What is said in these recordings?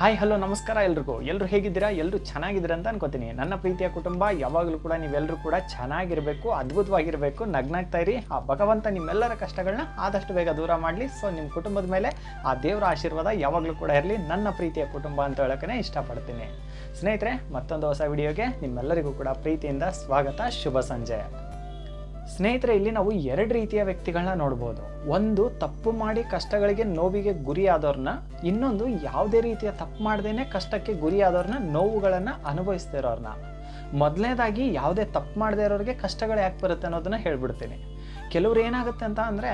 Hi hello ನಮಸ್ಕಾರ ಎಲ್ರಿಗೂ. ಎಲ್ಲರೂ ಹೇಗಿದ್ದೀರಾ? ಎಲ್ಲರೂ ಚೆನ್ನಾಗಿದ್ದೀರಾ ಅಂತ ಅನ್ಕೋತೀನಿ. ನನ್ನ ಪ್ರೀತಿಯ ಕುಟುಂಬ, ಯಾವಾಗಲೂ ಕೂಡ ನೀವೆಲ್ಲರೂ ಕೂಡ ಚೆನ್ನಾಗಿರಬೇಕು, ಅದ್ಭುತವಾಗಿರಬೇಕು. ನಗ್ನಾಗ್ತಾ ಇರಿ. ಆ ಭಗವಂತ ನಿಮ್ಮೆಲ್ಲರ ಕಷ್ಟಗಳನ್ನ ಆದಷ್ಟು ಬೇಗ ದೂರ ಮಾಡಲಿ. ಸೊ ನಿಮ್ಮ ಕುಟುಂಬದ ಮೇಲೆ ಆ ದೇವರ ಆಶೀರ್ವಾದ ಯಾವಾಗಲೂ ಕೂಡ ಇರಲಿ. ನನ್ನ ಪ್ರೀತಿಯ ಕುಟುಂಬ ಅಂತ ಹೇಳೋಕೆ ಇಷ್ಟಪಡ್ತೀನಿ. ಸ್ನೇಹಿತರೆ, ಮತ್ತೊಂದು ಹೊಸ ವಿಡಿಯೋಗೆ ನಿಮ್ಮೆಲ್ಲರಿಗೂ ಕೂಡ ಪ್ರೀತಿಯಿಂದ ಸ್ವಾಗತ. ಶುಭ ಸಂಜೆ. ಸ್ನೇಹಿತರೆ, ಇಲ್ಲಿ ನಾವು ಎರಡು ರೀತಿಯ ವ್ಯಕ್ತಿಗಳನ್ನ ನೋಡ್ಬೋದು. ಒಂದು, ತಪ್ಪು ಮಾಡಿ ಕಷ್ಟಗಳಿಗೆ ನೋವಿಗೆ ಗುರಿಯಾದವ್ರನ್ನ, ಇನ್ನೊಂದು ಯಾವುದೇ ರೀತಿಯ ತಪ್ಪು ಮಾಡ್ದೇನೆ ಕಷ್ಟಕ್ಕೆ ಗುರಿಯಾದವ್ರನ್ನ, ನೋವುಗಳನ್ನು ಅನುಭವಿಸ್ತಿರೋರ್ನ ಮೊದಲನೇದಾಗಿ, ಯಾವುದೇ ತಪ್ಪು ಮಾಡದೇ ಇರೋರಿಗೆ ಕಷ್ಟಗಳು ಯಾಕೆ ಬರುತ್ತೆ ಅನ್ನೋದನ್ನ ಹೇಳ್ಬಿಡ್ತೀನಿ. ಕೆಲವ್ರು ಏನಾಗುತ್ತೆ ಅಂತ ಅಂದರೆ,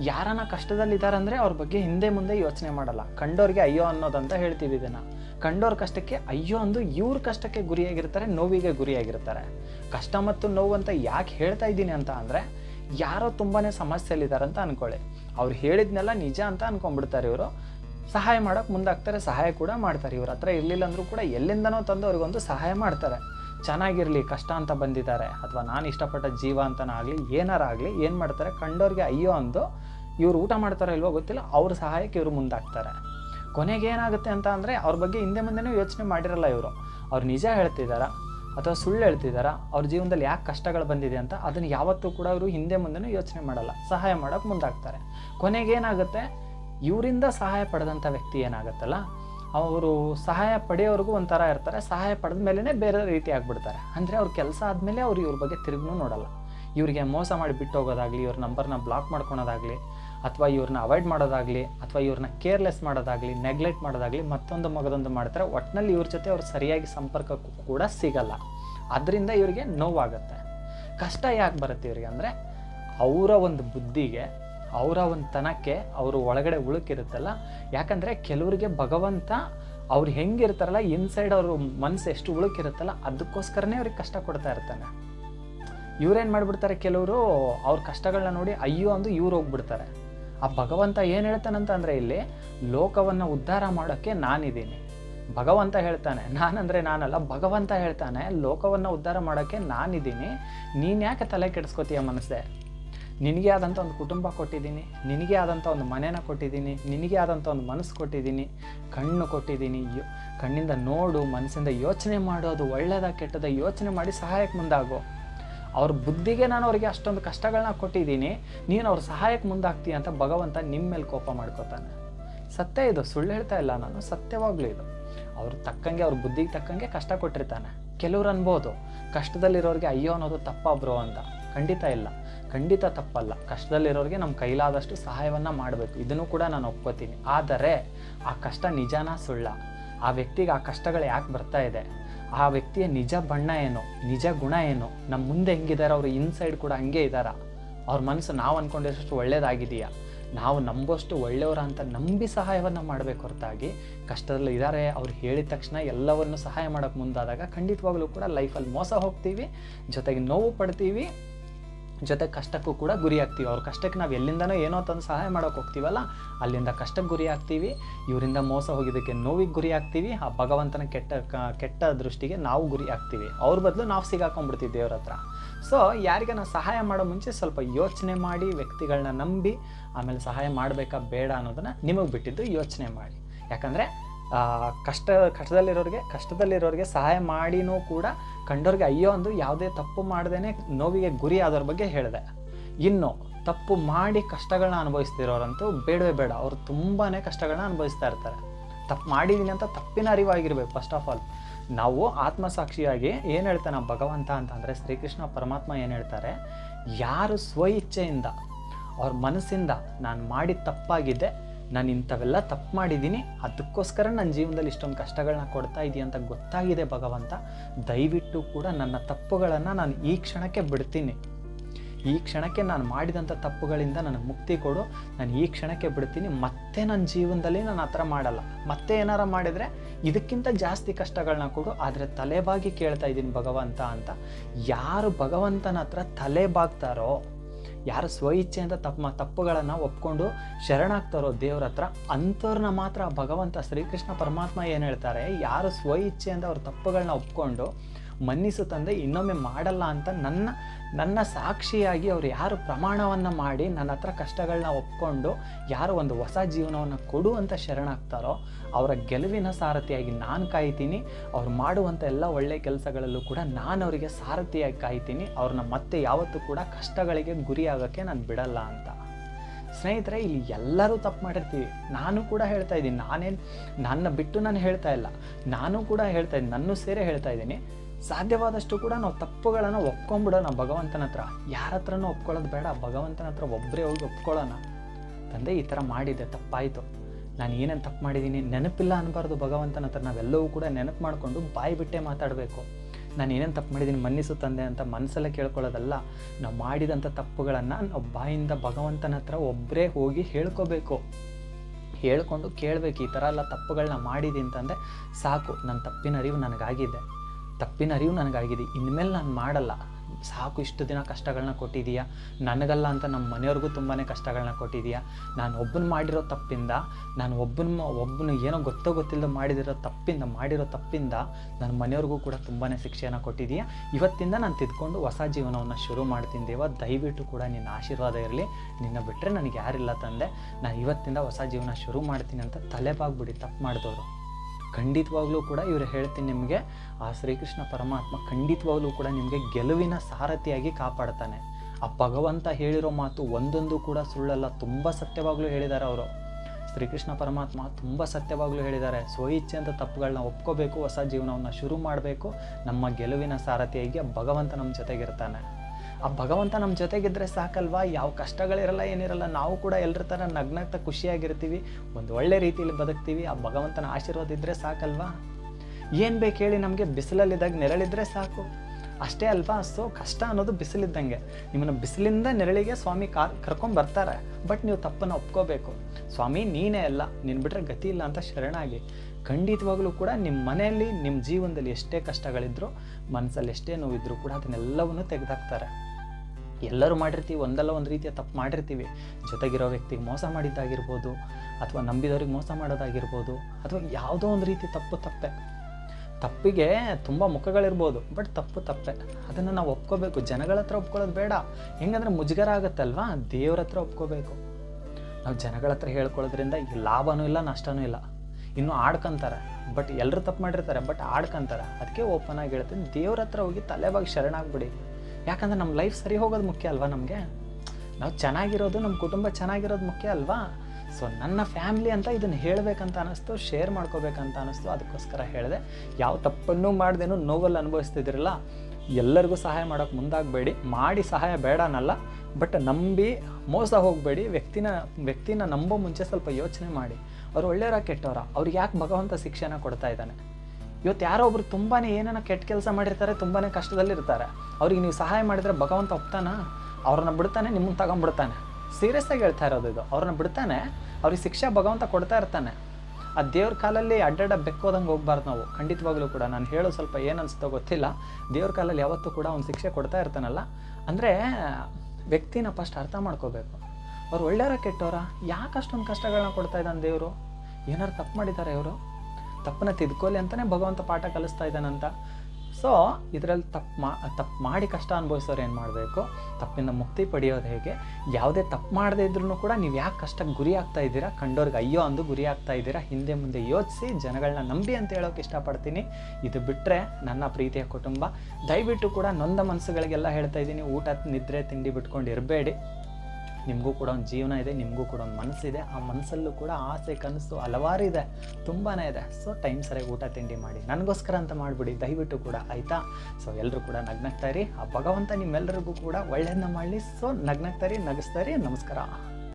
ಯಾರನ್ನ ಕಷ್ಟದಲ್ಲಿದ್ದಾರೆ ಅಂದರೆ ಅವ್ರ ಬಗ್ಗೆ ಹಿಂದೆ ಮುಂದೆ ಯೋಚನೆ ಮಾಡಲ್ಲ. ಕಂಡೋರಿಗೆ ಅಯ್ಯೋ ಅನ್ನೋದಂತ ಹೇಳ್ತೀವಿ ಇದನ್ನು. ಕಂಡೋರ್ ಕಷ್ಟಕ್ಕೆ ಅಯ್ಯೋ ಅಂದು ಇವ್ರ ಕಷ್ಟಕ್ಕೆ ಗುರಿಯಾಗಿರ್ತಾರೆ, ನೋವಿಗೆ ಗುರಿಯಾಗಿರ್ತಾರೆ. ಕಷ್ಟ ಮತ್ತು ನೋವು ಅಂತ ಯಾಕೆ ಹೇಳ್ತಾ ಇದ್ದೀನಿ ಅಂತ ಅಂದರೆ, ಯಾರೋ ತುಂಬಾ ಸಮಸ್ಯೆಯಲ್ಲಿದ್ದಾರೆ ಅಂತ ಅನ್ಕೊಳ್ಳಿ. ಅವ್ರು ಹೇಳಿದ್ನೆಲ್ಲ ನಿಜ ಅಂತ ಅನ್ಕೊಂಡ್ಬಿಡ್ತಾರೆ ಇವರು. ಸಹಾಯ ಮಾಡೋಕೆ ಮುಂದಾಗ್ತಾರೆ, ಸಹಾಯ ಕೂಡ ಮಾಡ್ತಾರೆ. ಇವ್ರ ಹತ್ರ ಇರಲಿಲ್ಲ ಅಂದರೂ ಕೂಡ ಎಲ್ಲಿಂದನೋ ತಂದು ಅವ್ರಿಗೊಂದು ಸಹಾಯ ಮಾಡ್ತಾರೆ. ಚೆನ್ನಾಗಿರಲಿ, ಕಷ್ಟ ಅಂತ ಬಂದಿದ್ದಾರೆ. ಅಥವಾ ನಾನು ಇಷ್ಟಪಟ್ಟ ಜೀವ ಅಂತನೇ ಆಗಲಿ, ಏನಾರ ಆಗಲಿ, ಏನು ಮಾಡ್ತಾರೆ? ಕಂಡೋರಿಗೆ ಅಯ್ಯೋ ಅಂದು ಇವ್ರು ಊಟ ಮಾಡ್ತಾರೋ ಇಲ್ವೋ ಗೊತ್ತಿಲ್ಲ, ಅವ್ರ ಸಹಾಯಕ್ಕೆ ಇವರು ಮುಂದಾಗ್ತಾರೆ. ಕೊನೆಗೆ ಏನಾಗುತ್ತೆ ಅಂತ ಅಂದರೆ ಅವ್ರ ಬಗ್ಗೆ ಹಿಂದೆ ಮುಂದೆನೂ ಯೋಚನೆ ಮಾಡಿರಲ್ಲ ಇವರು. ಅವ್ರು ನಿಜ ಹೇಳ್ತಿದ್ದಾರಾ ಅಥವಾ ಸುಳ್ಳು ಹೇಳ್ತಿದ್ದಾರಾ ಅವ್ರ ಜೀವನದಲ್ಲಿ ಯಾಕೆ ಕಷ್ಟಗಳು ಬಂದಿದೆ ಅಂತ ಅದನ್ನು ಯಾವತ್ತೂ ಕೂಡ ಅವರು ಹಿಂದೆ ಮುಂದೆನೂ ಯೋಚನೆ ಮಾಡಲ್ಲ. ಸಹಾಯ ಮಾಡೋಕೆ ಮುಂದಾಗ್ತಾರೆ. ಕೊನೆಗೆ ಏನಾಗುತ್ತೆ? ಇವರಿಂದ ಸಹಾಯ ಪಡೆದಂಥ ವ್ಯಕ್ತಿ ಏನಾಗುತ್ತಲ್ಲ? ಅವರು ಸಹಾಯ ಪಡೆಯೋರಿಗೂ ಒಂಥರ ಇರ್ತಾರೆ. ಸಹಾಯ ಪಡೆದ ಮೇಲೇ ಬೇರೆ ರೀತಿ ಆಗಿಬಿಡ್ತಾರೆ. ಅಂದರೆ ಅವ್ರ ಕೆಲಸ ಆದಮೇಲೆ ಅವ್ರು ಇವ್ರ ಬಗ್ಗೆ ತಿರುಗೂ ನೋಡಲ್ಲ. ಇವರಿಗೆ ಮೋಸ ಮಾಡಿ ಬಿಟ್ಟು ಹೋಗೋದಾಗಲಿ ಇವ್ರ ನಂಬರ್ನ ಬ್ಲಾಕ್ ಮಾಡ್ಕೊಳೋದಾಗಲಿ ಅಥವಾ ಇವ್ರನ್ನ ಅವಾಯ್ಡ್ ಮಾಡೋದಾಗಲಿ ಅಥವಾ ಇವ್ರನ್ನ ಕೇರ್ಲೆಸ್ ಮಾಡೋದಾಗಲಿ ನೆಗ್ಲೆಕ್ಟ್ ಮಾಡೋದಾಗಲಿ ಮತ್ತೊಂದು ಮಗದೊಂದು ಮಾಡ್ತಾರೆ. ಒಟ್ಟಿನಲ್ಲಿ ಇವ್ರ ಜೊತೆ ಅವ್ರು ಸರಿಯಾಗಿ ಸಂಪರ್ಕಕ್ಕೂ ಕೂಡ ಸಿಗಲ್ಲ. ಅದರಿಂದ ಇವರಿಗೆ ನೋವಾಗುತ್ತೆ. ಕಷ್ಟ ಯಾಕೆ ಬರುತ್ತೆ ಇವರಿಗೆ ಅಂದರೆ, ಅವರ ಒಂದು ಬುದ್ಧಿಗೆ, ಅವರ ಒಂದು ತನಕ್ಕೆ ಅವರು ಒಳಗಡೆ ಉಳುಕಿರುತ್ತಲ್ಲ. ಯಾಕಂದರೆ ಕೆಲವರಿಗೆ ಭಗವಂತ ಅವ್ರು ಹೆಂಗಿರ್ತಾರಲ್ಲ ಇನ್ಸೈಡ್ ಅವರು ಮನಸ್ಸು ಎಷ್ಟು ಉಳುಕಿರುತ್ತಲ್ಲ, ಅದಕ್ಕೋಸ್ಕರನೇ ಅವ್ರಿಗೆ ಕಷ್ಟ ಕೊಡ್ತಾ ಇರ್ತಾನೆ. ಇವ್ರೇನು ಮಾಡಿಬಿಡ್ತಾರೆ ಕೆಲವರು, ಅವ್ರ ಕಷ್ಟಗಳನ್ನ ನೋಡಿ ಅಯ್ಯೋ ಅಂದು ಇವ್ರು ಹೋಗ್ಬಿಡ್ತಾರೆ. ಆ ಭಗವಂತ ಏನು ಹೇಳ್ತಾನಂತ ಅಂದರೆ ಇಲ್ಲಿ ಲೋಕವನ್ನು ಉದ್ಧಾರ ಮಾಡೋಕ್ಕೆ ನಾನಿದ್ದೀನಿ. ಭಗವಂತ ಹೇಳ್ತಾನೆ, ನಾನಂದರೆ ನಾನಲ್ಲ, ಭಗವಂತ ಹೇಳ್ತಾನೆ, ಲೋಕವನ್ನು ಉದ್ಧಾರ ಮಾಡೋಕ್ಕೆ ನಾನಿದ್ದೀನಿ. ನೀನು ಯಾಕೆ ತಲೆ ಕೆಡಿಸ್ಕೋತೀಯ ಮನಸ್ಸೆ? ನಿನಗೆ ಆದಂಥ ಒಂದು ಕುಟುಂಬ ಕೊಟ್ಟಿದ್ದೀನಿ, ನಿನಗೆ ಆದಂಥ ಒಂದು ಮನೇನ ಕೊಟ್ಟಿದ್ದೀನಿ, ನಿನಗೆ ಆದಂಥ ಒಂದು ಮನಸ್ಸು ಕೊಟ್ಟಿದ್ದೀನಿ, ಕಣ್ಣು ಕೊಟ್ಟಿದ್ದೀನಿ ಕಣ್ಣಿಂದ ನೋಡು, ಮನಸ್ಸಿಂದ ಯೋಚನೆ ಮಾಡೋದು ಒಳ್ಳೆಯದ ಕೆಟ್ಟದ ಯೋಚನೆ ಮಾಡಿ ಸಹಾಯಕ್ಕೆ ಮುಂದಾಗು. ಅವ್ರ ಬುದ್ಧಿಗೆ ನಾನು ಅವ್ರಿಗೆ ಅಷ್ಟೊಂದು ಕಷ್ಟಗಳನ್ನ ಕೊಟ್ಟಿದ್ದೀನಿ, ನೀನು ಅವ್ರ ಸಹಾಯಕ್ಕೆ ಮುಂದಾಗ್ತೀಯ ಅಂತ ಭಗವಂತ ನಿಮ್ಮ ಮೇಲೆ ಕೋಪ ಮಾಡ್ಕೋತಾನೆ. ಸತ್ಯ ಇದು, ಸುಳ್ಳು ಹೇಳ್ತಾ ಇಲ್ಲ ನಾನು, ಸತ್ಯವಾಗ್ಲೂ ಇದು. ಅವ್ರ ತಕ್ಕಂಗೆ, ಅವ್ರ ಬುದ್ಧಿಗೆ ತಕ್ಕಂಗೆ ಕಷ್ಟ ಕೊಟ್ಟಿರ್ತಾನೆ. ಕೆಲವ್ರು ಅನ್ಬೋದು, ಕಷ್ಟದಲ್ಲಿರೋರಿಗೆ ಅಯ್ಯೋ ಅನ್ನೋದು ತಪ್ಪ ಬ್ರೋ ಅಂತ. ಖಂಡಿತ ಇಲ್ಲ. ಖಂಡಿತ ತಪ್ಪಲ್ಲ. ಕಷ್ಟದಲ್ಲಿರೋರಿಗೆ ನಮ್ಮ ಕೈಲಾದಷ್ಟು ಸಹಾಯವನ್ನು ಮಾಡಬೇಕು. ಇದನ್ನು ಕೂಡ ನಾನು ಒಪ್ಕೋತೀನಿ. ಆದರೆ, ಆ ಕಷ್ಟ ನಿಜಾನ ಸುಳ್ಳ. ಆ ವ್ಯಕ್ತಿಗೆ ಆ ಕಷ್ಟಗಳು ಯಾಕೆ ಬರ್ತಾ ಇದೆ? ಆ ವ್ಯಕ್ತಿಯ ನಿಜ ಬಣ್ಣ ಏನು, ನಿಜ ಗುಣ ಏನು ನಮ್ಮ ಮುಂದೆ ಹೆಂಗಿದ್ದಾರೆ ಅವರು ಇನ್ಸೈಡ್ ಕೂಡ ಹಂಗೆ ಇದ್ದಾರ ಅವ್ರ ಮನಸ್ಸು ನಾವು ಅಂದ್ಕೊಂಡಿರೋಷ್ಟು ಒಳ್ಳೇದಾಗಿದೆಯಾ? ನಾವು ನಂಬೋಷ್ಟು ಒಳ್ಳೆಯವರ ಅಂತ ನಂಬಿ ಸಹಾಯವನ್ನು ಮಾಡಬೇಕು ಹೊರತಾಗಿ, ಕಷ್ಟದಲ್ಲಿ ಇದ್ದಾರೆ ಅವ್ರು ಹೇಳಿದ ತಕ್ಷಣ ಎಲ್ಲವನ್ನು ಸಹಾಯ ಮಾಡೋಕ್ಕೆ ಮುಂದಾದಾಗ ಖಂಡಿತವಾಗ್ಲೂ ಕೂಡ ಲೈಫಲ್ಲಿ ಮೋಸ ಹೋಗ್ತೀವಿ, ಜೊತೆಗೆ ನೋವು ಪಡ್ತೀವಿ ಜೊತೆ ಕಷ್ಟಕ್ಕೂ ಕೂಡ ಗುರಿ ಆಗ್ತೀವಿ. ಅವ್ರ ಕಷ್ಟಕ್ಕೆ ನಾವು ಎಲ್ಲಿಂದನೋ ಏನೋ ತಂದು ಸಹಾಯ ಮಾಡೋಕೆ ಹೋಗ್ತೀವಲ್ಲ, ಅಲ್ಲಿಂದ ಕಷ್ಟಕ್ಕೆ ಗುರಿ ಆಗ್ತೀವಿ. ಇವರಿಂದ ಮೋಸ ಹೋಗಿದ್ದಕ್ಕೆ ನೋವಿಗೆ ಗುರಿ ಆಗ್ತೀವಿ. ಆ ಭಗವಂತನ ಕೆಟ್ಟ ಕೆಟ್ಟ ದೃಷ್ಟಿಗೆ ನಾವು ಗುರಿ ಆಗ್ತೀವಿ. ಅವ್ರ ಬದಲು ನಾವು ಸಿಗಾಕೊಂಡ್ಬಿಡ್ತೀವಿ ದೇವ್ರ ಹತ್ರ. ಸೊ ಯಾರಿಗೆ ನಾವು ಸಹಾಯ ಮಾಡೋ ಮುಂಚೆ ಸ್ವಲ್ಪ ಯೋಚನೆ ಮಾಡಿ ವ್ಯಕ್ತಿಗಳನ್ನ ನಂಬಿ, ಆಮೇಲೆ ಸಹಾಯ ಮಾಡಬೇಕಾ ಬೇಡ ಅನ್ನೋದನ್ನು ನಿಮಗೆ ಬಿಟ್ಟಿದ್ದು ಯೋಚನೆ ಮಾಡಿ. ಯಾಕಂದರೆ ಕಷ್ಟ, ಕಷ್ಟದಲ್ಲಿರೋರಿಗೆ ಕಷ್ಟದಲ್ಲಿರೋರಿಗೆ ಸಹಾಯ ಮಾಡಿನೂ ಕೂಡ ಕಂಡೋರಿಗೆ ಅಯ್ಯೋ, ಅಂದು ಯಾವುದೇ ತಪ್ಪು ಮಾಡ್ದೇನೆ ನೋವಿಗೆ ಗುರಿ ಆದವ್ರ ಬಗ್ಗೆ ಹೇಳಿದೆ. ಇನ್ನು ತಪ್ಪು ಮಾಡಿ ಕಷ್ಟಗಳನ್ನ ಅನುಭವಿಸ್ತಿರೋರಂತೂ ಬೇಡವೇ ಬೇಡ. ಅವರು ತುಂಬಾ ಕಷ್ಟಗಳನ್ನ ಅನುಭವಿಸ್ತಾ ಇರ್ತಾರೆ. ತಪ್ಪು ಮಾಡಿದ್ದೀನಿ ಅಂತ ತಪ್ಪಿನ ಅರಿವಾಗಿರ್ಬೇಕು ಫಸ್ಟ್ ಆಫ್ ಆಲ್ ನಾವು ಆತ್ಮಸಾಕ್ಷಿಯಾಗಿ ಏನು ಹೇಳ್ತಾನೆ, ಭಗವಂತ ಅಂತಂದರೆ ಶ್ರೀಕೃಷ್ಣ ಪರಮಾತ್ಮ ಏನು ಹೇಳ್ತಾರೆ? ಯಾರು ಸ್ವ ಇಚ್ಛೆಯಿಂದ ಅವ್ರ ಮನಸ್ಸಿಂದ ನಾನು ಮಾಡಿದ ತಪ್ಪಾಗಿದೆ ನಾನು ಇಂಥವೆಲ್ಲ ತಪ್ಪು ಮಾಡಿದ್ದೀನಿ. ಅದಕ್ಕೋಸ್ಕರ ನನ್ನ ಜೀವನದಲ್ಲಿ ಇಷ್ಟೊಂದು ಕಷ್ಟಗಳನ್ನ ಕೊಡ್ತಾ ಇದೆಯಾ ಅಂತ ಗೊತ್ತಾಗಿದೆ ಭಗವಂತ. ದಯವಿಟ್ಟು ಕೂಡ ನನ್ನ ತಪ್ಪುಗಳನ್ನು ನಾನು ಈ ಕ್ಷಣಕ್ಕೆ ಬಿಡ್ತೀನಿ. ಈ ಕ್ಷಣಕ್ಕೆ ನಾನು ಮಾಡಿದಂಥ ತಪ್ಪುಗಳಿಂದ ನನಗೆ ಮುಕ್ತಿ ಕೊಡು. ನಾನು ಈ ಕ್ಷಣಕ್ಕೆ ಬಿಡ್ತೀನಿ. ಮತ್ತೆ ನನ್ನ ಜೀವನದಲ್ಲಿ ನಾನು ಆ ಥರ ಮಾಡಲ್ಲ. ಮತ್ತೆ ಏನಾರ ಮಾಡಿದರೆ ಇದಕ್ಕಿಂತ ಜಾಸ್ತಿ ಕಷ್ಟಗಳನ್ನ ಕೊಡು. ಆದರೆ ತಲೆಬಾಗಿ ಕೇಳ್ತಾ ಇದ್ದೀನಿ ಭಗವಂತ ಅಂತ. ಯಾರು ಭಗವಂತನ ಹತ್ರ ತಲೆ ಬಾಗ್ತಾರೋ ಯಾರು ಸ್ವ ಇಚ್ಛೆಯಿಂದ ತಮ್ಮ ತಪ್ಪುಗಳನ್ನು ಒಪ್ಕೊಂಡು ಶರಣಾಗ್ತಾರೋ ದೇವ್ರ ಹತ್ರ, ಅಂಥವ್ರನ್ನ ಮಾತ್ರ ಭಗವಂತ ಶ್ರೀಕೃಷ್ಣ ಪರಮಾತ್ಮ ಏನು ಹೇಳ್ತಾರೆ, ಯಾರು ಸ್ವ ಇಚ್ಛೆಯಿಂದ ಅವ್ರ ತಪ್ಪುಗಳನ್ನ ಒಪ್ಕೊಂಡು ಮನ್ನಿಸು ತಂದೆ, ಇನ್ನೊಮ್ಮೆ ಮಾಡಲ್ಲ ಅಂತ ನನ್ನ ನನ್ನ ಸಾಕ್ಷಿಯಾಗಿ ಅವರು ಯಾರು ಪ್ರಮಾಣವನ್ನು ಮಾಡಿ ನನ್ನ ಹತ್ರ ಕಷ್ಟಗಳನ್ನ ಒಪ್ಕೊಂಡು ಯಾರು ಒಂದು ಹೊಸ ಜೀವನವನ್ನು ಕೊಡು ಅಂತ ಶರಣಾಗ್ತಾರೋ, ಅವರ ಗೆಲುವಿನ ಸಾರಥಿಯಾಗಿ ನಾನು ಕಾಯ್ತೀನಿ. ಅವ್ರು ಮಾಡುವಂಥ ಎಲ್ಲ ಒಳ್ಳೆಯ ಕೆಲಸಗಳಲ್ಲೂ ಕೂಡ ನಾನು ಅವರಿಗೆ ಸಾರಥಿಯಾಗಿ ಕಾಯ್ತೀನಿ. ಅವ್ರನ್ನ ಮತ್ತೆ ಯಾವತ್ತೂ ಕೂಡ ಕಷ್ಟಗಳಿಗೆ ಗುರಿಯಾಗೋಕ್ಕೆ ನಾನು ಬಿಡಲ್ಲ ಅಂತ. ಸ್ನೇಹಿತರೆ, ಇಲ್ಲಿ ಎಲ್ಲರೂ ತಪ್ಪು ಮಾಡಿರ್ತೀವಿ. ನಾನು ಕೂಡ ಹೇಳ್ತಾ ಇದ್ದೀನಿ. ನಾನೇನು, ನನ್ನ ಬಿಟ್ಟು ನಾನು ಹೇಳ್ತಾ ಇಲ್ಲ. ನಾನು ಕೂಡ ಹೇಳ್ತಾ ಇದ್ದೀನಿ ನನ್ನೂ ಸೇರೆ ಹೇಳ್ತಾ ಇದ್ದೀನಿ. ಸಾಧ್ಯವಾದಷ್ಟು ಕೂಡ ನಾವು ತಪ್ಪುಗಳನ್ನು ಒಪ್ಕೊಂಡ್ಬಿಡೋಣ ಭಗವಂತನ ಹತ್ರ. ಯಾರ ಹತ್ರನೂ ಒಪ್ಕೊಳ್ಳೋದು ಬೇಡ. ಭಗವಂತನ ಹತ್ರ ಒಬ್ಬರೇ ಹೋಗಿ ಒಪ್ಕೊಳ್ಳೋಣ. ತಂದೆ, ಈ ಥರ ಮಾಡಿದೆ. ತಪ್ಪಾಯಿತು. ನಾನು ಏನೇನು ತಪ್ಪು ಮಾಡಿದ್ದೀನಿ? ನೆನಪಿಲ್ಲ ಅನ್ನಬಾರ್ದು ಭಗವಂತನ ಹತ್ರ. ನಾವೆಲ್ಲವೂ ಕೂಡ ನೆನಪು ಮಾಡಿಕೊಂಡು ಬಾಯಿ ಬಿಟ್ಟೇ ಮಾತಾಡಬೇಕು. ನಾನು ಏನೇನು ತಪ್ಪು ಮಾಡಿದ್ದೀನಿ ಮನ್ನಿಸು ತಂದೆ ಅಂತ ಮನಸ್ಸಲ್ಲೇ ಕೇಳ್ಕೊಳ್ಳೋದಲ್ಲ. ನಾವು ಮಾಡಿದಂಥ ತಪ್ಪುಗಳನ್ನು ನಾವು ಬಾಯಿಂದ ಭಗವಂತನ ಹತ್ರ ಒಬ್ಬರೇ ಹೋಗಿ ಹೇಳ್ಕೋಬೇಕು. ಹೇಳ್ಕೊಂಡು ಕೇಳಬೇಕು. ಈ ಥರ ಎಲ್ಲ ತಪ್ಪುಗಳನ್ನ ಮಾಡಿದ್ದೀನಿ ಅಂತಂದರೆ ಸಾಕು. ನನ್ನ ತಪ್ಪಿನ ಅರಿವು ನನಗಾಗಿದೆ. ತಪ್ಪಿನ ಅರಿವು ನನಗಾಗಿದೆ. ಇನ್ಮೇಲೆ ನಾನು ಮಾಡಲ್ಲ. ಸಾಕು ಇಷ್ಟು ದಿನ ಕಷ್ಟಗಳನ್ನ ಕೊಟ್ಟಿದೀಯಾ? ನನಗಲ್ಲ ಅಂತ ನಮ್ಮ ಮನೆಯವ್ರಿಗೂ ತುಂಬಾ ಕಷ್ಟಗಳನ್ನ ಕೊಟ್ಟಿದೀಯಾ? ನಾನು ಒಬ್ಬನ ಮಾಡಿರೋ ತಪ್ಪಿಂದ, ನಾನು ಒಬ್ಬನ ಒಬ್ಬನು ಏನೋ ಗೊತ್ತೋ ಗೊತ್ತಿಲ್ಲದ ಮಾಡಿದಿರೋ ತಪ್ಪಿಂದ, ಮಾಡಿರೋ ತಪ್ಪಿಂದ ನನ್ನ ಮನೆಯವ್ರಿಗೂ ಕೂಡ ತುಂಬಾ ಶಿಕ್ಷೆಯನ್ನು ಕೊಟ್ಟಿದೀಯಾ? ಇವತ್ತಿಂದ ನಾನು ತಿದ್ಕೊಂಡು ಹೊಸ ಜೀವನವನ್ನು ಶುರು ಮಾಡ್ತೀನಿ ದೇವ. ದಯವಿಟ್ಟು ಕೂಡ ನಿನ್ನ ಆಶೀರ್ವಾದ ಇರಲಿ. ನಿನ್ನ ಬಿಟ್ಟರೆ ನನಗೆ ಯಾರಿಲ್ಲ ತಂದೆ. ನಾನು ಇವತ್ತಿಂದ ಹೊಸ ಜೀವನ ಶುರು ಮಾಡ್ತೀನಿ ಅಂತ ತಲೆಬಾಗ್ಬಿಡಿ. ತಪ್ಪು ಮಾಡಿದವರು. ಖಂಡಿತವಾಗ್ಲೂ ಕೂಡ ಇವರು ಹೇಳ್ತೀನಿ ನಿಮಗೆ, ಆ ಶ್ರೀಕೃಷ್ಣ ಪರಮಾತ್ಮ ಖಂಡಿತವಾಗ್ಲೂ ಕೂಡ ನಿಮಗೆ ಗೆಲುವಿನ ಸಾರಥಿಯಾಗಿ ಕಾಪಾಡ್ತಾನೆ. ಆ ಭಗವಂತ ಹೇಳಿರೋ ಮಾತು ಒಂದೊಂದು ಕೂಡ ಸುಳ್ಳಲ್ಲ, ತುಂಬ ಸತ್ಯವಾಗ್ಲೂ ಹೇಳಿದ್ದಾರೆ ಅವರು. ಶ್ರೀಕೃಷ್ಣ ಪರಮಾತ್ಮ ತುಂಬ ಸತ್ಯವಾಗ್ಲೂ ಹೇಳಿದ್ದಾರೆ ಸ್ವಇಚ್ಛೆ ಅಂತ ತಪ್ಪುಗಳನ್ನ ಒಪ್ಕೋಬೇಕು, ಹೊಸ ಜೀವನವನ್ನು ಶುರು ಮಾಡಬೇಕು, ನಮ್ಮ ಗೆಲುವಿನ ಸಾರಥಿಯಾಗಿ ಭಗವಂತ ನಮ್ಮ ಜೊತೆಗಿರ್ತಾನೆ. ಆ ಭಗವಂತ ನಮ್ಮ ಜೊತೆಗಿದ್ರೆ ಸಾಕಲ್ವಾ? ಯಾವ ಕಷ್ಟಗಳಿರಲ್ಲ, ಏನಿರಲ್ಲ, ನಾವು ಕೂಡ ಎಲ್ಲರ ಥರ ನಗ್ನಗ್ತಾ ಖುಷಿಯಾಗಿರ್ತೀವಿ. ಒಂದು ಒಳ್ಳೆ ರೀತಿಯಲ್ಲಿ ಬದುಕ್ತೀವಿ. ಆ ಭಗವಂತನ ಆಶೀರ್ವಾದ ಇದ್ದರೆ ಸಾಕಲ್ವಾ? ಏನು ಬೇಕು ಹೇಳಿ ನಮಗೆ? ಬಿಸಿಲಲ್ಲಿದ್ದಾಗ ನೆರಳಿದ್ರೆ ಸಾಕು. ಅಷ್ಟೇ ಅಲ್ವಾ? ಸೊ, ಕಷ್ಟ ಅನ್ನೋದು ಬಿಸಿಲಿದ್ದಂಗೆ. ನಿಮ್ಮನ್ನು ಬಿಸಿಲಿಂದ ನೆರಳಿಗೆ ಸ್ವಾಮಿ ಕಾರ್ ಕರ್ಕೊಂಡು ಬರ್ತಾರೆ. ಬಟ್ ನೀವು ತಪ್ಪನ್ನು ಒಪ್ಕೋಬೇಕು. ಸ್ವಾಮಿ, ನೀನೇ ಅಲ್ಲ. ನಿನ್ನ ಬಿಟ್ಟರೆ ಗತಿ ಇಲ್ಲ ಅಂತ ಶರಣಾಗಿ. ಖಂಡಿತವಾಗ್ಲೂ ಕೂಡ ನಿಮ್ಮ ಮನೆಯಲ್ಲಿ ನಿಮ್ಮ ಜೀವನದಲ್ಲಿ ಎಷ್ಟೇ ಕಷ್ಟಗಳಿದ್ರು ಮನಸ್ಸಲ್ಲಿ ಎಷ್ಟೇ ನೋವಿದ್ರು ಕೂಡ ಅದನ್ನೆಲ್ಲವನ್ನು ತೆಗೆದಾಕ್ತಾರೆ. ಎಲ್ಲರೂ ಮಾಡಿರ್ತೀವಿ, ಒಂದಲ್ಲ ಒಂದು ರೀತಿಯ ತಪ್ಪು ಮಾಡಿರ್ತೀವಿ. ಜೊತೆಗಿರೋ ವ್ಯಕ್ತಿಗೆ ಮೋಸ ಮಾಡಿದ್ದಾಗಿರ್ಬೋದು, ಅಥವಾ ನಂಬಿದವ್ರಿಗೆ ಮೋಸ ಮಾಡೋದಾಗಿರ್ಬೋದು, ಅಥವಾ ಯಾವುದೋ ಒಂದು ರೀತಿ ತಪ್ಪು ತಪ್ಪೆ. ತಪ್ಪಿಗೆ ತುಂಬ ಮುಖಗಳಿರ್ಬೋದು, ಬಟ್ ತಪ್ಪು ತಪ್ಪೆ. ಅದನ್ನು ನಾವು ಒಪ್ಕೋಬೇಕು. ಜನಗಳ ಹತ್ರ ಒಪ್ಕೊಳ್ಳೋದು ಬೇಡ. ಹೆಂಗಂದ್ರೆ ಮುಜುಗರ ಆಗುತ್ತಲ್ವಾ? ದೇವ್ರ ಹತ್ರ ಒಪ್ಕೋಬೇಕು. ನಾವು ಜನಗಳ ಹತ್ರ ಹೇಳ್ಕೊಳ್ಳೋದ್ರಿಂದ ಈ ಲಾಭನೂ ಇಲ್ಲ, ನಷ್ಟನೂ ಇಲ್ಲ. ಇನ್ನು ಆಡ್ಕೊಂತಾರೆ. ಬಟ್ ಎಲ್ಲರೂ ತಪ್ಪು ಮಾಡಿರ್ತಾರೆ, ಬಟ್ ಆಡ್ಕೊಂತಾರೆ. ಅದಕ್ಕೆ ಓಪನ್ ಆಗಿ ಹೇಳ್ತೀನಿ, ದೇವ್ರ ಹತ್ರ ಹೋಗಿ ತಲೆಬಾಗಿ ಶರಣಾಗ್ಬಿಡಿ. ಯಾಕಂದ್ರೆ ನಮ್ಮ ಲೈಫ್ ಸರಿ ಹೋಗೋದು ಮುಖ್ಯ ಅಲ್ವಾ ನಮಗೆ? ನಾವು ಚೆನ್ನಾಗಿರೋದು ನಮ್ಮ ಕುಟುಂಬ ಚೆನ್ನಾಗಿರೋದು ಮುಖ್ಯ ಅಲ್ವಾ? ಸೊ ನನ್ನ ಫ್ಯಾಮ್ಲಿ ಅಂತ ಇದನ್ನು ಹೇಳಬೇಕಂತ ಅನ್ನಿಸ್ತು ಶೇರ್ ಮಾಡ್ಕೋಬೇಕಂತ ಅನ್ನಿಸ್ತು ಅದಕ್ಕೋಸ್ಕರ ಹೇಳಿದೆ, ಯಾವ ತಪ್ಪನ್ನು ಮಾಡ್ದೇನು ನೋವಲ್ಲಿ ಅನುಭವಿಸ್ತಿದ್ರಲ್ಲ, ಎಲ್ಲರಿಗೂ ಸಹಾಯ ಮಾಡೋಕ್ಕೆ ಮುಂದಾಗಬೇಡಿ. ಮಾಡಿ ಸಹಾಯ ಬೇಡ ಅನ್ನಲ್ಲ ಬಟ್ ನಂಬಿ ಮೋಸ ಹೋಗಬೇಡಿ. ವ್ಯಕ್ತಿನ ವ್ಯಕ್ತಿನ ನಂಬೋ ಮುಂಚೆ ಸ್ವಲ್ಪ ಯೋಚನೆ ಮಾಡಿ. ಅವ್ರು ಒಳ್ಳೆಯವರ ಕೆಟ್ಟವರ? ಅವ್ರಿಗೆ ಯಾಕೆ ಭಗವಂತ ಶಿಕ್ಷೆನ ಕೊಡ್ತಾ ಇದ್ದಾನೆ? ಇವತ್ತು ಯಾರೋ ಒಬ್ರು ತುಂಬಾ ಏನೇನ ಕೆಟ್ಟ ಕೆಲಸ ಮಾಡಿರ್ತಾರೆ ತುಂಬಾ ಕಷ್ಟದಲ್ಲಿರ್ತಾರೆ. ಅವ್ರಿಗೆ ನೀವು ಸಹಾಯ ಮಾಡಿದರೆ ಭಗವಂತ ಒಪ್ತಾನ? ಅವ್ರನ್ನ ಬಿಡ್ತಾನೆ, ನಿಮ್ಮನ್ನು ತಗೊಂಡ್ಬಿಡ್ತಾನೆ. ಸೀರಿಯಸ್ ಆಗಿ ಹೇಳ್ತಾ ಇರೋದು ಇದು. ಅವ್ರನ್ನ ಬಿಡ್ತಾನೆ, ಅವ್ರಿಗೆ ಶಿಕ್ಷೆ ಭಗವಂತ ಕೊಡ್ತಾ ಇರ್ತಾನೆ. ಆ ದೇವ್ರ ಕಾಲಲ್ಲಿ ಅಡ್ಡಾಡ ಬೆಕ್ಕೋದಂಗೆ ಹೋಗ್ಬಾರ್ದು ನಾವು. ಖಂಡಿತವಾಗ್ಲೂ ಕೂಡ ನಾನು ಹೇಳೋ ಸ್ವಲ್ಪ ಏನು ಗೊತ್ತಿಲ್ಲ. ದೇವ್ರ ಕಾಲಲ್ಲಿ ಯಾವತ್ತೂ ಕೂಡ ಅವ್ನು ಶಿಕ್ಷೆ ಕೊಡ್ತಾ ಇರ್ತಾನಲ್ಲ. ಅಂದರೆ ವ್ಯಕ್ತಿನ ಫಸ್ಟ್ ಅರ್ಥ ಮಾಡ್ಕೋಬೇಕು. ಅವ್ರು ಒಳ್ಳೆಯವರ ಕೆಟ್ಟವರ? ಯಾಕೆ ಅಷ್ಟೊಂದು ಕಷ್ಟಗಳನ್ನ ಕೊಡ್ತಾ ಇದ್ದಾನೆ ದೇವರು? ಏನಾರು ತಪ್ಪು ಮಾಡಿದ್ದಾರೆ ಇವರು? ತಪ್ಪನ್ನ ತಿದ್ಕೊಳ್ಳಿ ಅಂತಲೇ ಭಗವಂತ ಪಾಠ ಕಲಿಸ್ತಾ ಇದ್ದಾನಂತ. ಸೊ ಇದರಲ್ಲಿ ತಪ್ಪು ಮಾ, ತಪ್ಪು ಮಾಡಿ ಕಷ್ಟ ಅನುಭವಿಸೋರು ಏನು ಮಾಡಬೇಕು? ತಪ್ಪಿಂದ ಮುಕ್ತಿ ಪಡೆಯೋದು ಹೇಗೆ? ಯಾವುದೇ ತಪ್ಪು ಮಾಡದೇ ಇದ್ರೂ ಕೂಡ ನೀವು ಯಾಕೆ ಕಷ್ಟಕ್ಕೆ ಗುರಿ ಆಗ್ತಾ ಇದ್ದೀರಾ? ಕಂಡೋರ್ಗೆ ಅಯ್ಯೋ ಅಂದು ಗುರಿ ಆಗ್ತಾ ಇದ್ದೀರಾ? ಹಿಂದೆ ಮುಂದೆ ಯೋಚಿಸಿ ಜನಗಳನ್ನ ನಂಬಿ ಅಂತ ಹೇಳೋಕೆ ಇಷ್ಟಪಡ್ತೀನಿ. ಇದು ಬಿಟ್ಟರೆ ನನ್ನ ಪ್ರೀತಿಯ ಕುಟುಂಬ. ದಯವಿಟ್ಟು ಕೂಡ ನೊಂದ ಮನಸ್ಸುಗಳಿಗೆಲ್ಲ ಹೇಳ್ತಾ ಇದ್ದೀನಿ. ಊಟ, ನಿದ್ರೆ, ತಿಂಡಿ ಬಿಟ್ಕೊಂಡು ಇರಬೇಡಿ. ನಿಮಗೂ ಕೂಡ ಒಂದು ಜೀವನ ಇದೆ, ನಿಮಗೂ ಕೂಡ ಒಂದು ಮನಸ್ಸಿದೆ. ಆ ಮನಸ್ಸಲ್ಲೂ ಕೂಡ ಆಸೆ, ಕನಸು ಹಲವಾರು ಇದೆ. ತುಂಬಾ ಇದೆ. ಸೊ ಟೈಮ್ ಸರಿಯಾಗಿ ಊಟ, ತಿಂಡಿ ಮಾಡಿ. ನನಗೋಸ್ಕರ ಅಂತ ಮಾಡಿಬಿಡಿ. ದಯವಿಟ್ಟು ಕೂಡ, ಆಯಿತಾ? ಸೊ ಎಲ್ಲರೂ ಕೂಡ ನಗ್ನಗ್ತಾ ಇರಿ. ಆ ಭಗವಂತ ನಿಮ್ಮೆಲ್ಲರಿಗೂ ಕೂಡ ಒಳ್ಳೆಯದನ್ನ ಮಾಡಲಿ. ಸೊ ನಗ್ನಗ್ತಾ ಇರಿ, ನಗಿಸ್ತಾ ನಮಸ್ಕಾರ.